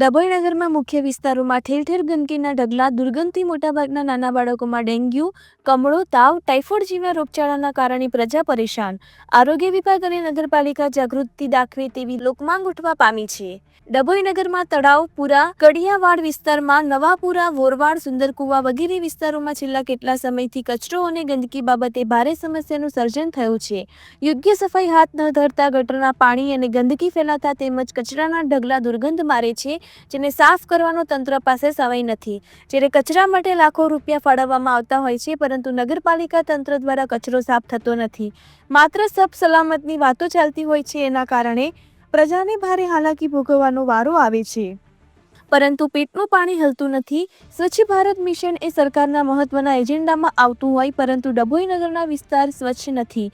ડભોઈ નગરમાં મુખ્ય વિસ્તારોમાં ઠેર ઠેર ગંદકીના ઢગલા દુર્ગંધથી મોટાભાગના નાના બાળકોમાં ડેન્ગ્યુ, કમળો, તાવ, ટાઇફોઇડ જેવા રોગચાળાના કારણે પ્રજા પરેશાન. આરોગ્ય વિભાગ અને નગરપાલિકા જાગૃતિ દાખવે તેવી લોકમાંગ ઉઠવા પામી છે. ડભોઈ નગરમાં તળાવ, પુરા, કડિયાવાડ વિસ્તારમાં નવાપુરા, વોરવાડ, સુંદરકુવા વગેરે વિસ્તારોમાં છેલ્લા કેટલા સમયથી કચરો અને ગંદકી બાબતે ભારે સમસ્યાનું સર્જન થયું છે. યોગ્ય સફાઈ હાથ ન ધરતા ગટરના પાણી અને ગંદકી ફેલાતા તેમજ કચરાના ઢગલા દુર્ગંધ મારે છે જેને સાફ કરવાનો તંત્ર પાસે સમય નથી. જ્યારે કચરા માટે લાખો રૂપિયા ફાળવવામાં આવતા હોય છે, પરંતુ નગરપાલિકા તંત્ર દ્વારા કચરો સાફ થતો નથી. માત્ર સબ સલામતની વાતો ચાલતી હોય છે, એના કારણે પ્રજાને ભારે હાલાકી ભોગવવાનો વારો આવે છે. પરંતુ પેટનું પાણી હલતું નથી. સ્વચ્છ ભારત મિશન એ સરકારના મહત્વના એજન્ડામાં આવતું હોય, પરંતુ ડભોઈ નગરના વિસ્તાર સ્વચ્છ નથી.